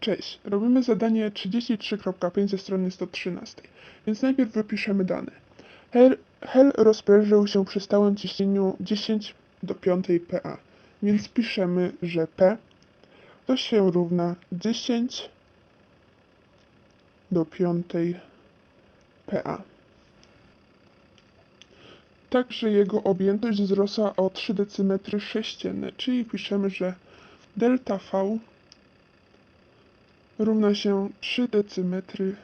Cześć, robimy zadanie 33.5 ze strony 113, więc najpierw wypiszemy dane. Hel, hel rozprężył się przy stałym ciśnieniu 10 do 5 PA, więc piszemy, że P to się równa 10 do 5 PA. Także jego objętość wzrosła o 3 dm sześcienne, czyli piszemy, że delta V równa się 3 decymetry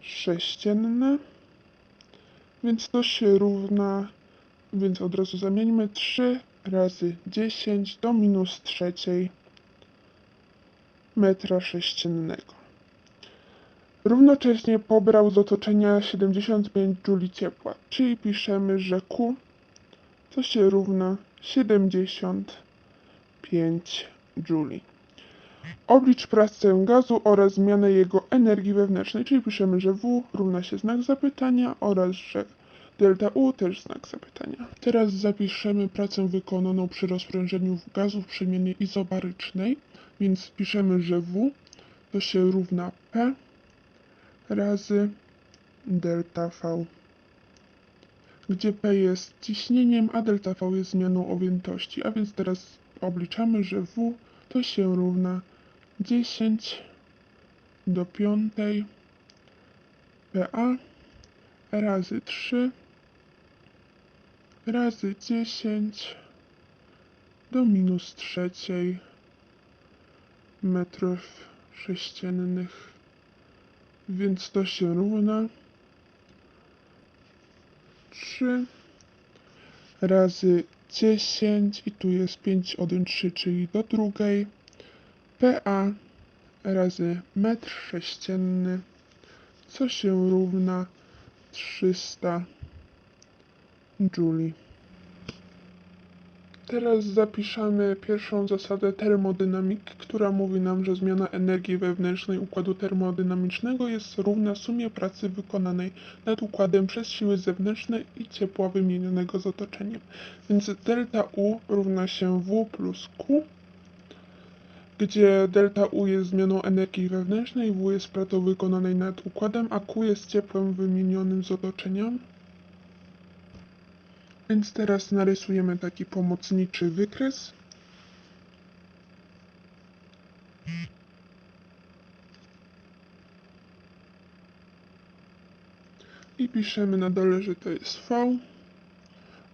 sześcienne, więc to się równa, więc od razu zamieńmy 3 razy 10 do minus trzeciej metra sześciennego. Równocześnie pobrał z otoczenia 75 jouli ciepła, czyli piszemy, że Q to się równa 75 jouli. Oblicz pracę gazu oraz zmianę jego energii wewnętrznej, czyli piszemy, że W równa się znak zapytania oraz, że delta U też znak zapytania. Teraz zapiszemy pracę wykonaną przy rozprężeniu gazu w przemianie izobarycznej, więc piszemy, że W to się równa P razy delta V, gdzie P jest ciśnieniem, a delta V jest zmianą objętości. A więc teraz obliczamy, że W to się równa 10 do 5 PA razy 3 razy 10 do minus trzeciej metrów sześciennych, więc to się równa 3 razy 10 i tu jest 5 1 3, czyli do drugiej PA razy metr sześcienny, co się równa 300 jouli. Teraz zapiszemy pierwszą zasadę termodynamiki, która mówi nam, że zmiana energii wewnętrznej układu termodynamicznego jest równa sumie pracy wykonanej nad układem przez siły zewnętrzne i ciepła wymienionego z otoczeniem. Więc delta U równa się W plus Q, gdzie delta U jest zmianą energii wewnętrznej, W jest pracą wykonanej nad układem, a Q jest ciepłem wymienionym z otoczeniem. Więc teraz narysujemy taki pomocniczy wykres. I piszemy na dole, że to jest V,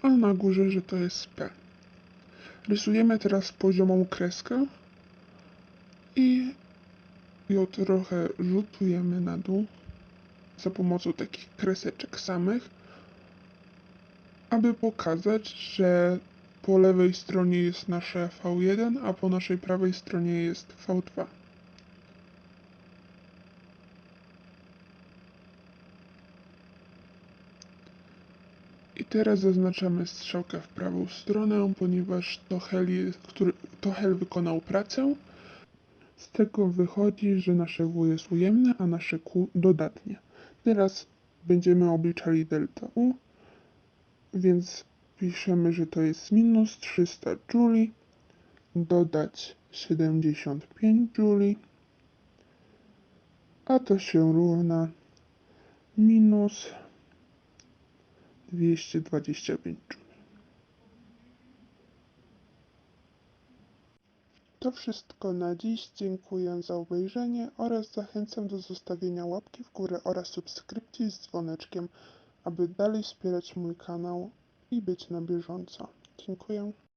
a na górze, że to jest P. Rysujemy teraz poziomą kreskę i ją trochę rzutujemy na dół za pomocą takich kreseczek samych aby pokazać, że po lewej stronie jest nasze V1, a po naszej prawej stronie jest V2. I teraz zaznaczamy strzałkę w prawą stronę, ponieważ to hel, który, to hel wykonał pracę. Z tego wychodzi, że nasze W jest ujemne, a nasze Q dodatnie. Teraz będziemy obliczali delta U więc piszemy, że to jest minus 300 jouli, dodać 75 jouli, a to się równa minus 225 jouli. To wszystko na dziś. Dziękuję za obejrzenie oraz zachęcam do zostawienia łapki w górę oraz subskrypcji z dzwoneczkiem aby dalej wspierać mój kanał i być na bieżąco. Dziękuję.